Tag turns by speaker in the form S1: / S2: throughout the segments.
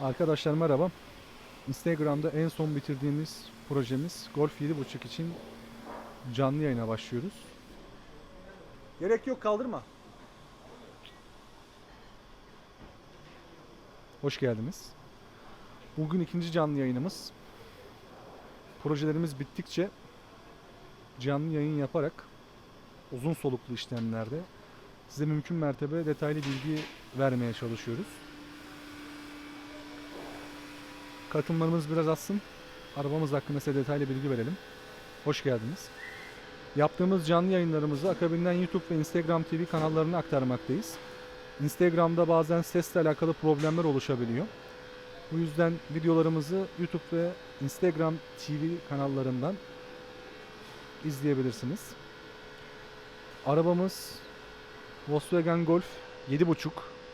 S1: Arkadaşlar merhaba. Instagram'da en son bitirdiğimiz projemiz Golf 7.5 için canlı yayına başlıyoruz. Gerek yok kaldırma. Hoş geldiniz. Bugün ikinci canlı yayınımız. Projelerimiz bittikçe canlı yayın yaparak uzun soluklu işlemlerde size mümkün mertebe detaylı bilgi vermeye çalışıyoruz. Katılmanız biraz azsın. Arabamız hakkında size detaylı bilgi verelim. Hoş geldiniz. Yaptığımız canlı yayınlarımızı akabinden YouTube ve Instagram TV kanallarına aktarmaktayız. Instagram'da bazen sesle alakalı problemler oluşabiliyor. Bu yüzden videolarımızı YouTube ve Instagram TV kanallarından izleyebilirsiniz. Arabamız Volkswagen Golf 7.5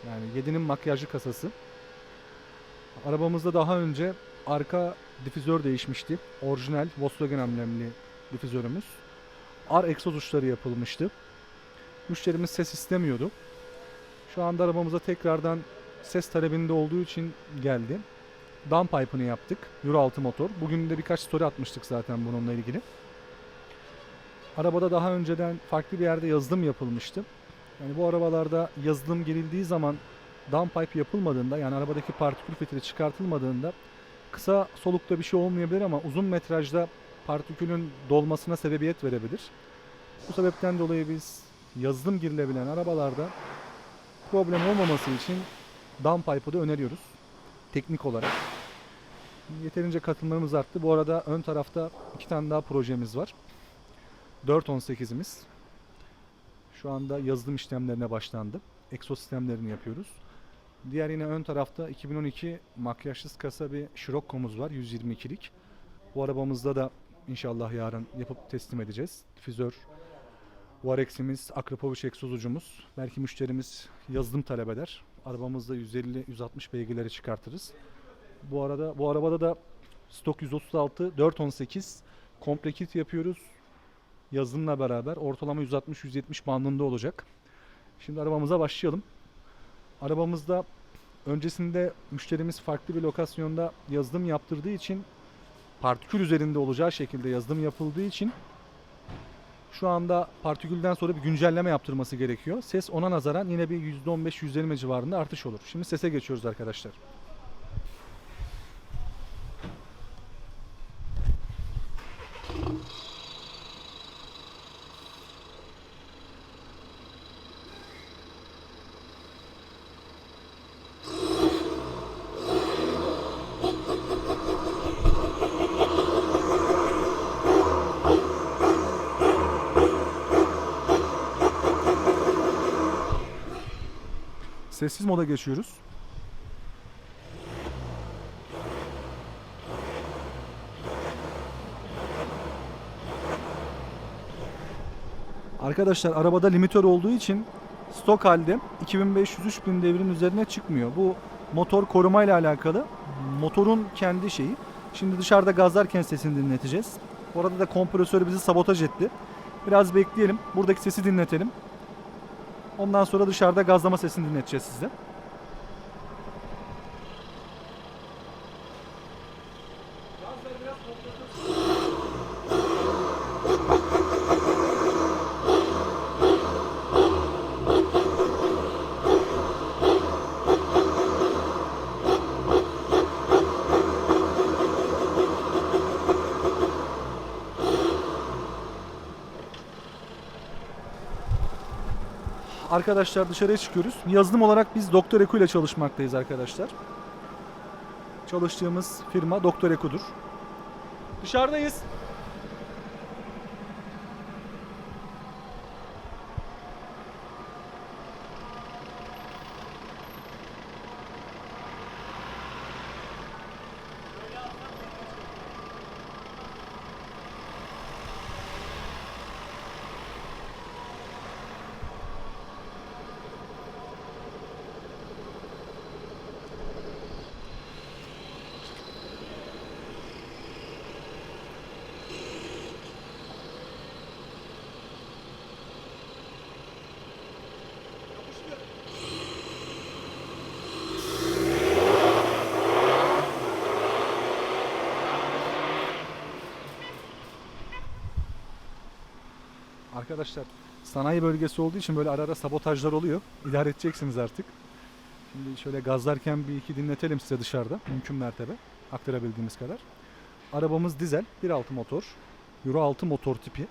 S1: yani 7'nin makyajlı kasası. Arabamızda daha önce arka difüzör değişmişti. Orijinal Volkswagen amblemli difüzörümüz. R egzoz uçları yapılmıştı. Müşterimiz ses istemiyordu. Şu anda arabamıza tekrardan ses talebinde olduğu için geldi. Downpipe'ını yaptık. Euro 6 motor. Bugün de birkaç story atmıştık zaten bununla ilgili. Arabada daha önceden farklı bir yerde yazılım yapılmıştı. Yani bu arabalarda yazılım girildiği zaman downpipe yapılmadığında yani arabadaki partikül filtre çıkartılmadığında kısa solukta bir şey olmayabilir ama uzun metrajda partikülün dolmasına sebebiyet verebilir. Bu sebepten dolayı biz yazılım girilebilen arabalarda problem olmaması için downpipe'ı da öneriyoruz teknik olarak. Yeterince katılımlarımız arttı. Bu arada ön tarafta iki tane daha projemiz var. 418'imiz. Şu anda yazılım işlemlerine başlandı. Exo sistemlerini yapıyoruz. Diğer yine ön tarafta 2012 makyajsız kasa bir Scirocco'muz var 122'lik. Bu arabamızda da inşallah yarın yapıp teslim edeceğiz. Difüzör, Varex'imiz, Akrapovic egzozucumuz. Belki müşterimiz yazılım talep eder. Arabamızda 150-160 beygirleri çıkartırız. Bu arada bu arabada da stok 136 418 komple kit yapıyoruz. Yazılımla beraber ortalama 160-170 bandında olacak. Şimdi arabamıza başlayalım. Arabamızda öncesinde müşterimiz farklı bir lokasyonda yazılım yaptırdığı için partikül üzerinde olacağı şekilde yazılım yapıldığı için şu anda partikülden sonra bir güncelleme yaptırması gerekiyor. Ses ona nazaran yine bir %15-%20 civarında artış olur. Şimdi sese geçiyoruz arkadaşlar. Sessiz moda geçiyoruz. Arkadaşlar arabada limitör olduğu için stok halde 2500-3000 devrin üzerine çıkmıyor. Bu motor koruma ile alakalı. Motorun kendi şeyi. Şimdi dışarıda gazlarken sesini dinleteceğiz. Orada da kompresör bizi sabotaj etti. Biraz bekleyelim. Buradaki sesi dinletelim. Ondan sonra dışarıda gazlama sesini dinleteceğiz size. Arkadaşlar dışarıya çıkıyoruz. Yazılım olarak biz Doktor Eko ile çalışmaktayız arkadaşlar. Çalıştığımız firma Doktor Eko'dur. Dışarıdayız. Arkadaşlar sanayi bölgesi olduğu için böyle ara ara sabotajlar oluyor. İdare edeceksiniz artık. Şimdi şöyle gazlarken bir iki dinletelim size dışarıda. Mümkün mertebe. Aktarabildiğimiz kadar. Arabamız dizel. 1.6 motor. Euro 6 motor tipi.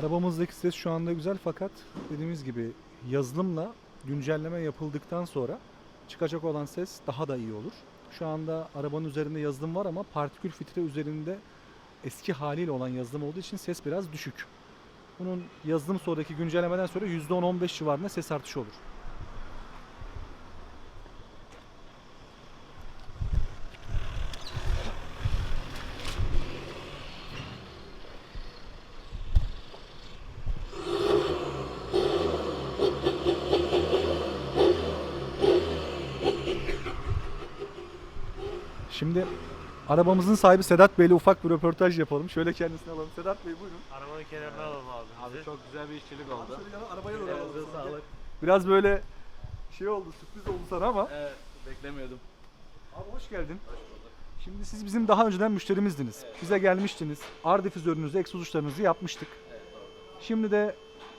S1: Arabamızdaki ses şu anda güzel fakat dediğimiz gibi yazılımla güncelleme yapıldıktan sonra çıkacak olan ses daha da iyi olur. Şu anda arabanın üzerinde yazılım var ama partikül filtre üzerinde eski haliyle olan yazılım olduğu için ses biraz düşük. Bunun yazılım sonraki güncellemeden sonra %10-15 civarında ses artışı olur. Şimdi arabamızın sahibi Sedat Bey'le ufak bir röportaj yapalım. Şöyle kendisini alalım. Sedat Bey buyurun.
S2: Arabanın kenarına alalım abi.
S3: Abi çok güzel bir işçilik oldu.
S1: Arabaya doğru
S3: Elinize
S1: alalım.
S3: sağlık.
S1: Biraz böyle şey oldu, sürpriz oldu sana ama.
S3: Evet, beklemiyordum.
S1: Abi hoş geldin. Şimdi siz bizim daha önceden müşterimizdiniz. Bize gelmiştiniz. R difüzörünüzü, egzoz uçlarınızı yapmıştık. Şimdi de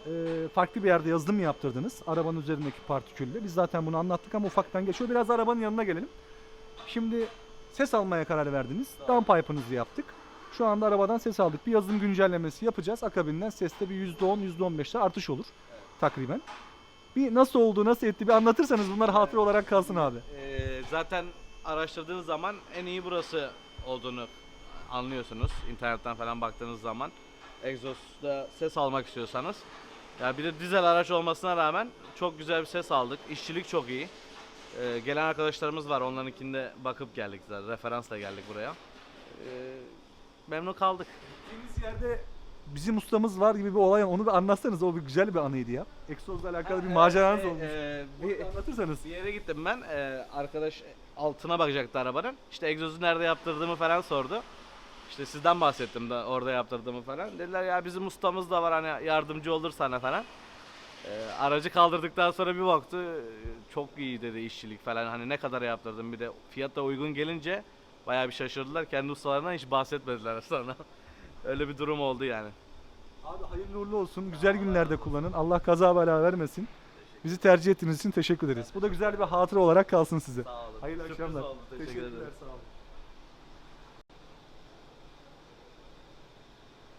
S1: e, farklı bir yerde yazılım yaptırdınız. Arabanın üzerindeki partikülle. Biz zaten bunu anlattık ama ufaktan geçiyor. Biraz arabanın yanına gelelim. Şimdi ses almaya karar verdiniz. Downpipe'ınızı yaptık. Şu anda arabadan ses aldık. Bir yazılım güncellemesi yapacağız. Akabinden seste bir %10, %15'te artış olur takriben. Bir nasıl oldu, nasıl etti bir anlatırsanız bunlar hatıra olarak kalsın abi.
S3: Ee, zaten araştırdığınız zaman en iyi burası olduğunu anlıyorsunuz. İnternetten falan baktığınız zaman. Egzozda ses almak istiyorsanız. Ya bir de dizel araç olmasına rağmen çok güzel bir ses aldık. İşçilik çok iyi. Ee, gelen arkadaşlarımız var. Onlarınkinde bakıp geldik zaten. Referansla geldik buraya. Ee, memnun kaldık.
S1: Gittiğimiz yerde bizim ustamız var gibi bir olay onu bir anlatsanız o bir güzel bir anıydı ya. Egzozla alakalı bir
S3: Ha,
S1: maceranız
S3: evet,
S1: olmuş.
S3: e,
S1: Onu
S3: bir,
S1: bir anlatırsanız.
S3: Bir yere gittim ben. Ee, arkadaş altına bakacaktı arabanın. İşte egzozu nerede yaptırdığımı falan sordu. İşte sizden bahsettim de orada yaptırdığımı falan. Dediler ya bizim ustamız da var hani yardımcı olur sana falan. Ee, aracı kaldırdıktan sonra bir baktı çok iyi dedi işçilik falan. Hani ne kadar yaptırdım bir de fiyat da uygun gelince bayağı bir şaşırdılar. Kendi ustalarından hiç bahsetmediler sonra. Öyle bir durum oldu yani.
S1: Abi hayırlı uğurlu olsun. Güzel günlerde kullanın. Allah kaza bela vermesin. Bizi tercih ettiğiniz için teşekkür ederiz. Bu da güzel bir hatıra olarak kalsın size.
S3: Sağ olun.
S1: Hayırlı
S3: Sürpriz
S1: akşamlar.
S3: oldu, teşekkür ederim.
S1: Sağ olun.